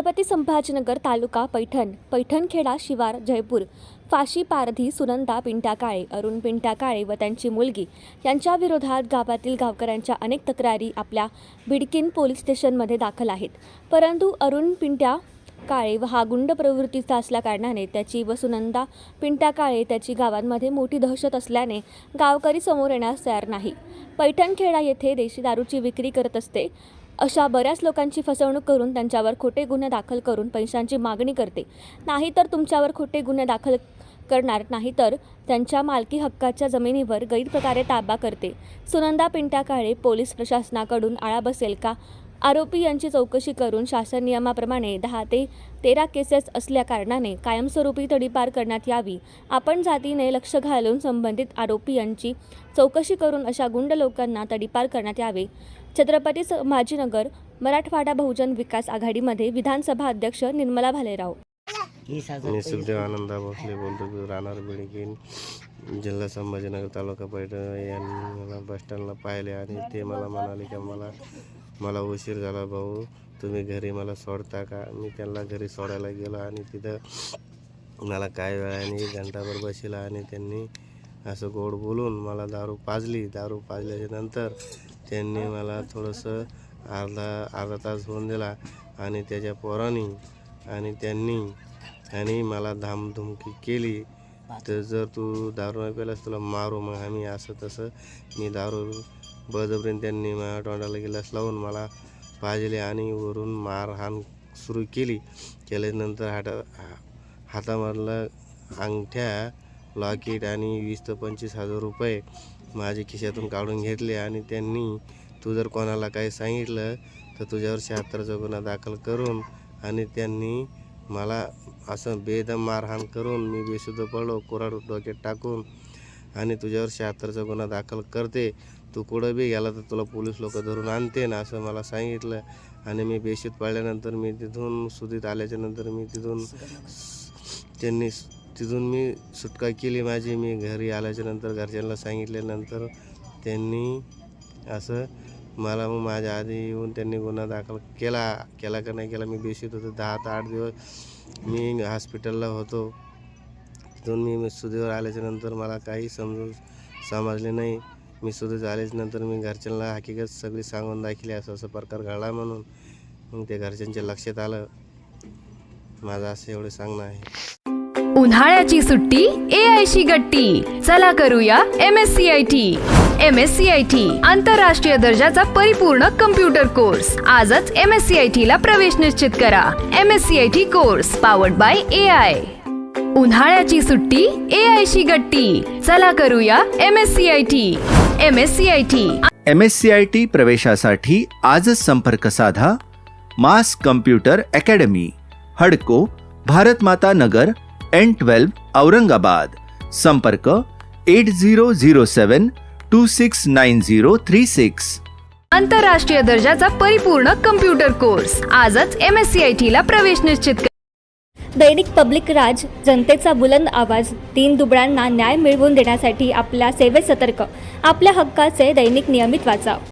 संभाजीनगर तालुका पैठण पैठणखेडा शिवार जयपूर फाशी पारधी सुनंदा पिंट्या काळे अरुण पिंट्या काळे व त्यांची मुलगी यांच्या विरोधात गावातील गावकऱ्यांच्या अनेक तक्रारी आपल्या बिडकिन पोलीस स्टेशनमध्ये दाखल आहेत. परंतु अरुण पिंट्या काळे व हा गुंड प्रवृत्तीचा असल्याकारणाने त्याची व सुनंदा पिंट्या काळे त्याची गावांमध्ये मोठी दहशत असल्याने गावकरी समोर येण्यास तयार नाही. पैठणखेडा येथे देशी दारूची विक्री करत असते. अशा बऱ्याच लोकांची फसवणूक करून त्यांच्यावर खोटे गुन्हे दाखल करून पैशांची मागणी करते. नाहीतर तुमच्यावर खोटे गुन्हे दाखल करणार नाही तर त्यांच्या मालकी हक्काच्या जमिनीवर गैरप्रकारे ताबा करते. सुनंदा पिंट्या काळे पोलीस प्रशासनाकडून आळा बसेल का? आरोपी यांची चौकशी करून शासन नियमाप्रमाणे दहा ते तेरा केसेस असल्या कारणाने कायमस्वरूपी तडीपार करण्यात यावी. आपण जातीने लक्ष घालून संबंधित आरोपी यांची चौकशी करून अशा गुंड लोकांना तडीपार करण्यात यावे. छत्रपती संभाजीनगर मराठवाडा बहुजन विकास आघाडीमध्ये विधानसभा अध्यक्ष निर्मला भालेराव. मी सुखदेव आनंदा भोसले बोलतो राहणार बिडकीन जिल्हा संभाजीनगर तालुका पैठण यांनी मला बस स्टँडला पाहिले आणि ते मला म्हणाले की मला मला उशीर झाला भाऊ तुम्ही घरी मला सोडता का? मी त्यांना घरी सोडायला गेलो आणि तिथं मला काय वेळाने एक घंटाभर बसला आणि त्यांनी असं गोड बोलून मला दारू पाजली. दारू पाजल्याच्या नंतर त्यांनी मला थोडंसं अर्धा अर्धा तास होऊन दिला आणि त्याच्या पोरांनी आणि त्यांनी आणि मला धामधुमकी केली. तर जर तू दारू नाही प्यालास तुला मारू मग आम्ही असं तसं. मी दारू बळजबरीने त्यांनी माझ्या तोंडाला गिलास लावून मला पाजले आणि वरून मारहाण सुरू केली. केल्यानंतर हाता हातामधलं अंगठ्या लॉकेट आणि वीस ते पंचवीस हजार रुपये माझ्या खिशातून काढून घेतले आणि त्यांनी तू जर कोणाला काही सांगितलं तर तुझ्यावर शहात्तरचा गुन्हा दाखल करून आणि त्यांनी मला असं बेदम मारहाण करून मी बेशुद्ध पडलो कोराड डोक्यात टाकून आणि तुझ्यावर शहात्तरचा गुन्हा दाखल करते. तू कुठं बी गेला तर तुला पोलीस लोक धरून आणते ना असं मला सांगितलं. आणि मी बेशुद्ध पडल्यानंतर मी तिथून सुधीत आल्याच्यानंतर मी तिथून त्यांनी तिथून मी सुटका केली माझी. मी घरी आल्याच्यानंतर घरच्यांना सांगितल्यानंतर त्यांनी असं मला मग माझ्या आधी येऊन त्यांनी गुन्हा दाखल केला. केला का नाही केला मी बेशीत होतो. दहा ते आठ दिवस मी हॉस्पिटलला होतो. तिथून मी सुदेवर आल्याच्यानंतर मला काही समजून समजले नाही. मी सुधीत झाल्याच्यानंतर मी घरच्यांना हकीकत सगळी सांगून दाखली असं असं प्रकार घडला म्हणून. मग ते घरच्यांच्या लक्षात आलं. माझं असं एवढं सांगणं आहे. उन्हाळ्याची सुट्टी ए आयशी गट्टी. चला करूया M S C I T M S C I T आंतरराष्ट्रीय दर्जाचा परिपूर्ण कम्प्युटर कोर्स आजच M S C I T ला प्रवेश निश्चित करा. M S C I T course powered by A I उन्हाळ्याची सुट्टी ए आयशी गट्टी. चला करूया M S C I T M S C I T M S C I T प्रवेशासाठी आजच संपर्क साधा. Mass computer academy Hudco Bharatmata Nagar N twelve Aurangabad. संपर्क eight zero zero seven two six nine zero three six आंतरराष्ट्रीय दर्जाचा परिपूर्ण computer course आजच M S C I T ला प्रवेश निश्चित करा. दैनिक पब्लिक राज जनतेचा बुलंद आवाज तीन दुबळ्यांना न्याय मिळवून देण्यासाठी आपल्या सेवेत सतर्क. आपल्या हक्काचे दैनिक नियमित वाचा